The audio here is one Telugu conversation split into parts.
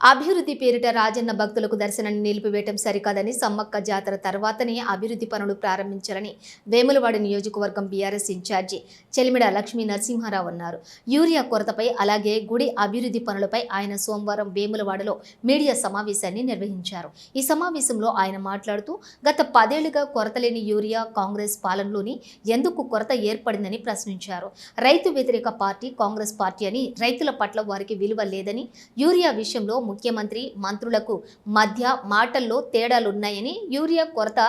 అభివృద్ధి పేరిట రాజన్న భక్తులకు దర్శనాన్ని నిలిపివేయటం సరికాదని సమ్మక్క జాతర తర్వాతనే అభివృద్ధి పనులు ప్రారంభించాలని వేములవాడ నియోజకవర్గం బీఆర్ఎస్ ఇన్ఛార్జి చెలిమిడ లక్ష్మీ నరసింహారావు అన్నారు. యూరియా కొరతపై అలాగే గుడి అభివృద్ధి పనులపై ఆయన సోమవారం వేములవాడలో మీడియా సమావేశాన్ని నిర్వహించారు. ఈ సమావేశంలో ఆయన మాట్లాడుతూ గత పదేళ్ళుగా కొరత లేని యూరియా కాంగ్రెస్ పాలనలోని ఎందుకు కొరత ఏర్పడిందని ప్రశ్నించారు. రైతు వ్యతిరేక పార్టీ కాంగ్రెస్ పార్టీ అని రైతుల పట్ల వారికి విలువ లేదని యూరియా విషయంలో ముఖ్యమంత్రి మంత్రులకు మధ్య మాటల్లో తేడాలున్నాయని యూరియా కొరత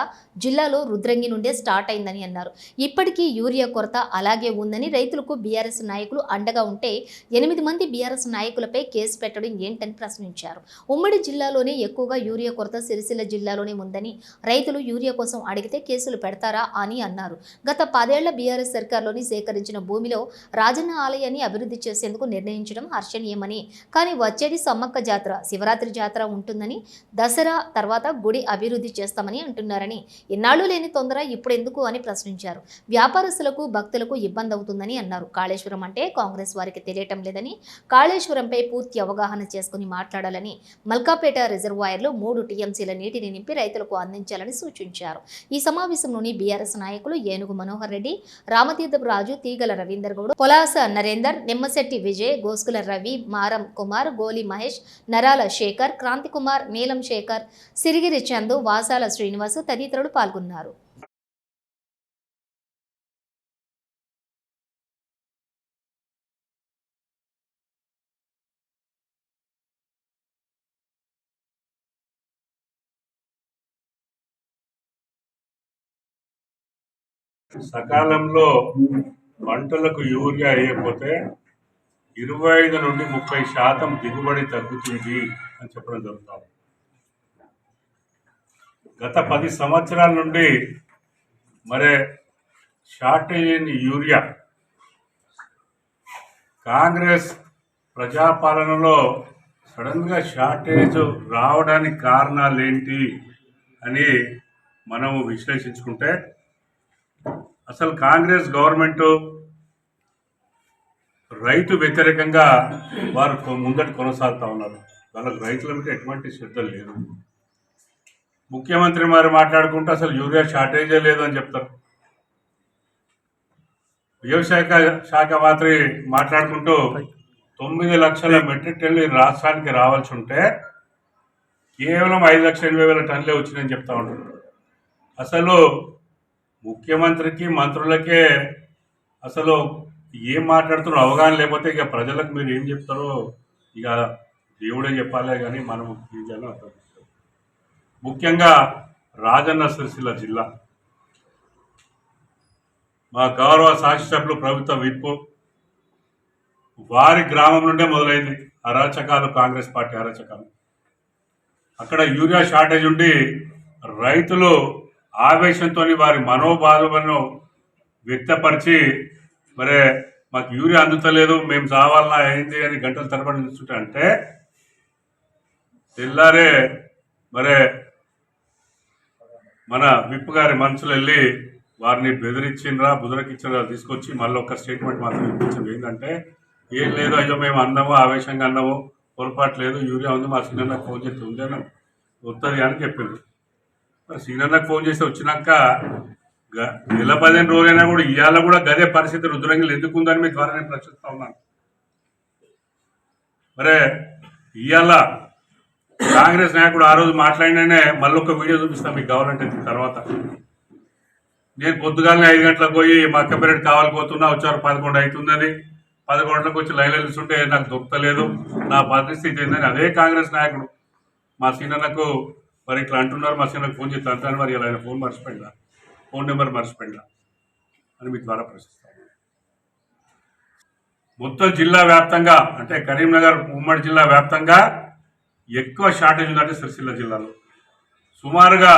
జిల్లాలో రుద్రంగి నుండే స్టార్ట్ అయిందని అన్నారు. ఇప్పటికీ యూరియా కొరత అలాగే ఉందని రైతులకు బీఆర్ఎస్ నాయకులు అండగా ఉంటే ఎనిమిది మంది బీఆర్ఎస్ నాయకులపై కేసు పెట్టడం ఏంటని ప్రశ్నించారు. ఉమ్మడి జిల్లాలోనే ఎక్కువగా యూరియా కొరత సిరిసిల్ల జిల్లాలోనే ఉందని రైతులు యూరియా కోసం అడిగితే కేసులు పెడతారా అని అన్నారు. గత పదేళ్ళ బీఆర్ఎస్ సర్కార్లోని సేకరించిన భూమిలో రాజన్న ఆలయాన్ని అభివృద్ధి చేసేందుకు నిర్ణయించడం హర్షణీయమని కానీ వచ్చేది సమ్మక్క జాతర. శివరాత్రి జాతర ఉంటుందని దసరా తర్వాత గుడి అభివృద్ధి చేస్తామని అంటున్నారని. ఎన్నాళ్ళు లేని తొందర ఇప్పుడు ఎందుకు అని ప్రశ్నించారు. వ్యాపారస్తులకు భక్తులకు ఇబ్బంది అవుతుందని అన్నారు. కాళేశ్వరం అంటే కాంగ్రెస్ వారికి తెలియటం లేదని కాళేశ్వరంపై పూర్తి అవగాహన చేసుకుని మాట్లాడాలని మల్కాపేట రిజర్వాయర్లో మూడు టీఎంసీల నీటిని నింపి రైతులకు అందించాలని సూచించారు. ఈ సమావేశంలోని బీఆర్ఎస్ నాయకులు ఏనుగు మనోహర్ రెడ్డి రామతీర్థపు రాజు తీగల రవీందర్ గౌడ్ పొలాస నరేందర్ నిమ్మశెట్టి విజయ్ గోస్కుల రవి మారం కుమార్ గోలి మహేష్ నరాల శేఖర్ క్రాంతికుమార్ నీలం శేఖర్ సిరిగిరి చందు వాసాల శ్రీనివాసు తదితరులు పాల్గొన్నారు. సకాలంలో పంటలకు యూరియా వేయకపోతే ఇరవై ఐదు నుండి ముప్పై శాతం దిగుబడి తగ్గుతుంది అని చెప్పడం జరుగుతుంది గత పది సంవత్సరాల నుండి మరే షార్టేజ్ అయిన యూరియా కాంగ్రెస్ ప్రజాపాలనలో సడన్గా షార్టేజ్ రావడానికి కారణాలు ఏంటి అని మనము విశ్లేషించుకుంటే అసలు కాంగ్రెస్ గవర్నమెంటు రైతు వ్యతిరేకంగా వారు కొ- ముందటి కొనసాగుతా ఉన్నారు. వాళ్ళకి రైతుల మీద ఎటువంటి శ్రద్ధ లేదు. ముఖ్యమంత్రి మరి మాట్లాడుకుంటే అసలు యూరియా షార్టేజే లేదు అని చెప్తారు. వ్యవసాయ శాఖ మాత్రమే మాట్లాడుకుంటూ తొమ్మిది లక్షల మెట్రిక్ టన్నులు రాష్ట్రానికి రావాల్సి ఉంటే కేవలం ఐదు లక్షల ఎనభై వేల టన్నులే వచ్చినాయని చెప్తా ఉంటారు అసలు ముఖ్యమంత్రికి మంత్రులకే అసలు ఏం మాట్లాడుతున్నారో అవగాహన లేకపోతే ఇక ప్రజలకు మీరు ఏం చెప్తారో ఇక దేవుడే చెప్పాలే కానీ మనం జనం అర్థం ముఖ్యంగా రాజన్న సిరిసిల్ల జిల్లా. మా గౌరవ శాసనసభ్యులు ప్రభుత్వ విప్పు. వారి గ్రామం నుండే మొదలైంది అరాచకాలు కాంగ్రెస్ పార్టీ అరాచకాలు. అక్కడ యూరియా షార్టేజ్ ఉండి రైతులు ఆవేశంతో వారి మనోభావాలను వ్యక్తపరిచి మరే మాకు యూరియా అందుతలేదు మేము చావాలన్నా ఏంది అని గంటలు తరబడి నిల్చుంటే అంటే తెల్లారే మరే మన విప్ గారి మనుషులు వెళ్ళి వారిని బెదిరించినరా బుదరకిచ్చినరా తీసుకొచ్చి మళ్ళీ ఒక స్టేట్మెంట్ మాత్రం ఇప్పించింది ఏంటంటే ఏం లేదు అయ్యో మేము అన్నాము ఆవేశంగా అన్నాము పొరపాటు లేదు యూరియా ఉంది మా సీనియర్లకు ఫోన్ చేస్తే ఉందని వస్తుంది అని చెప్పింది మరి సీనియర్లకు ఫోన్ చేసి వచ్చినాక నెల పదిహేను రోజులైనా కూడా ఇవాళ కూడా గదే పరిస్థితి రుద్రంగిలు ఎందుకు ఉందని మీ ద్వారా నేను ప్రశ్నిస్తా ఉన్నాను. మరే ఇవాళ కాంగ్రెస్ నాయకుడు ఆ రోజు మాట్లాడిననే మళ్ళీ ఒక వీడియో చూపిస్తాను మీకు కావాలంటే అయితే తర్వాత. నేను పొద్దుగాలనే ఐదు గంటలకు పోయి మా అక్కపేరెడ్ కావాలి పోతున్నా వచ్చారు పదకొండు అవుతుందని పదకొండులకు వచ్చి లైన్లో నాకు దొరకలేదు నా పరిస్థితి ఏందని అదే కాంగ్రెస్ నాయకుడు. మా సీనన్నకు మరి ఇట్లా అంటున్నారు మా సీనకు ఫోన్ చేస్తాను అంటాను మరి ఇలా ఫోన్ మర్చిపోయిందా? ఫోన్ నెంబర్ మర్చిపోయిందా అని మీ ద్వారా ప్రశ్నిస్తాను మొత్తం జిల్లా వ్యాప్తంగా అంటే కరీంనగర్ ఉమ్మడి జిల్లా వ్యాప్తంగా ఎక్కువ షార్టేజ్ ఉందంటే సిరిసిల్ల జిల్లాలో. సుమారుగా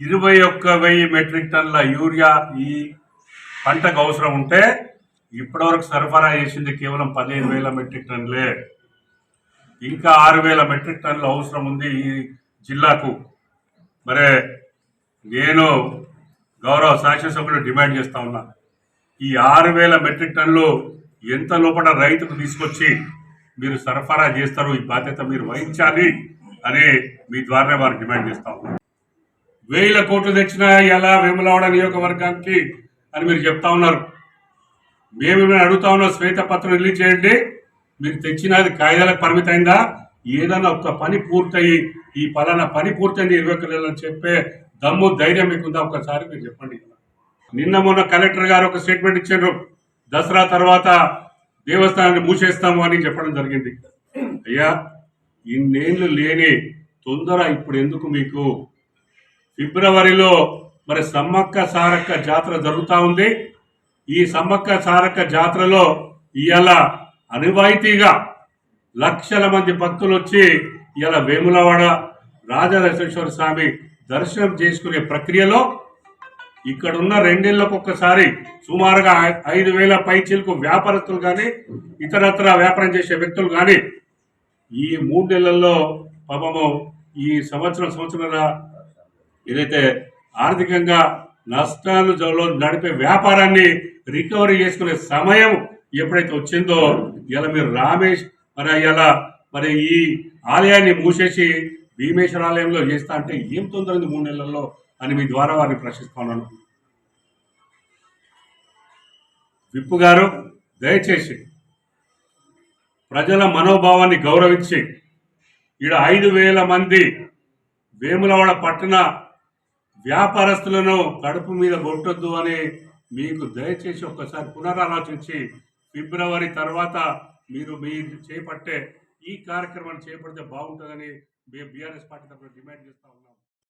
ఇరవై ఒక్క వెయ్యి మెట్రిక్ టన్నుల యూరియా ఈ పంటకు అవసరం ఉంటే ఇప్పటివరకు సరఫరా చేసింది కేవలం పదిహేను వేల మెట్రిక్ టన్నులే ఇంకా ఆరు వేల మెట్రిక్ టన్నులు అవసరం ఉంది ఈ జిల్లాకు. మరే నేను గౌరవ శాసనసభ్యులు డిమాండ్ చేస్తా ఉన్నా. ఈ ఆరు వేల మెట్రిక్ టన్నులు ఎంత లోపల రైతుకు తీసుకొచ్చి మీరు సరఫరా చేస్తారు ఈ బాధ్యత మీరు వహించాలి అని మీ ద్వారా వారు డిమాండ్ చేస్తా ఉన్నాం వేల కోట్లు తెచ్చినా ఎలా వేములవాడ నియోజకవర్గానికి అని మీరు చెప్తా ఉన్నారు. మేము అడుగుతా ఉన్నాం శ్వేతపత్రం రిలీజ్ చేయండి. మీరు తెచ్చినది కాయిదాలకు పరిమితమైందా ఏదైనా ఒక పని పూర్తయి ఈ పలానా పని పూర్తయింది ఇరవై ఒక్క నెలలు చెప్పే దమ్ము ధైర్యం మీకుందా? ఒక్కసారి మీరు చెప్పండి నిన్న మొన్న కలెక్టర్ గారు ఒక స్టేట్మెంట్ ఇచ్చారు. దసరా తర్వాత దేవస్థానాన్ని మూసేస్తాము అని చెప్పడం జరిగింది అయ్యా ఇన్నేళ్ళు లేని తొందర ఇప్పుడు ఎందుకు మీకు? ఫిబ్రవరిలో మరి సమ్మక్క సారక్క జాతర జరుగుతూ ఉంది. ఈ సమ్మక్క సారక్క జాతరలో ఇవాళ అనువాయితీగా లక్షల మంది భక్తులు వచ్చి ఇవాళ వేములవాడ రాజరాజేశ్వర స్వామి దర్శనం చేసుకునే ప్రక్రియలో ఇక్కడ ఉన్న రెండేళ్ళకు ఒక్కసారి సుమారుగా ఐదు వేల పైచీలకు వ్యాపారస్తులు కానీ ఇతరత్ర వ్యాపారం చేసే వ్యక్తులు కానీ ఈ మూడు నెలల్లో పాపము ఈ సంవత్సరం సంవత్సరాల ఏదైతే ఆర్థికంగా నష్టాలు జలో నడిపే వ్యాపారాన్ని రికవరీ చేసుకునే సమయం ఎప్పుడైతే వచ్చిందో ఇలా మీరు రామేష్ మరి ఇలా మరి ఈ ఆలయాన్ని మూసేసి భీమేశ్వర ఆలయంలో చేస్తా అంటే ఏం తొందర మూడు నెలల్లో అని మీ ద్వారా వారిని ప్రశ్నిస్తున్నాను విప్పు గారు దయచేసి ప్రజల మనోభావాన్ని గౌరవించి ఈడ ఐదు వేల మంది వేములవాడ పట్టణ వ్యాపారస్తులను కడుపు మీద కొట్టొద్దు అని మీకు దయచేసి ఒక్కసారి పునరాలోచించి ఫిబ్రవరి తర్వాత మీరు మీ చేపట్టే ఈ కార్యక్రమాన్ని చేపడితే బాగుంటుందని మేము బీఆర్ఎస్ పార్టీ తరఫున డిమాండ్ చేస్తా ఉన్నాం.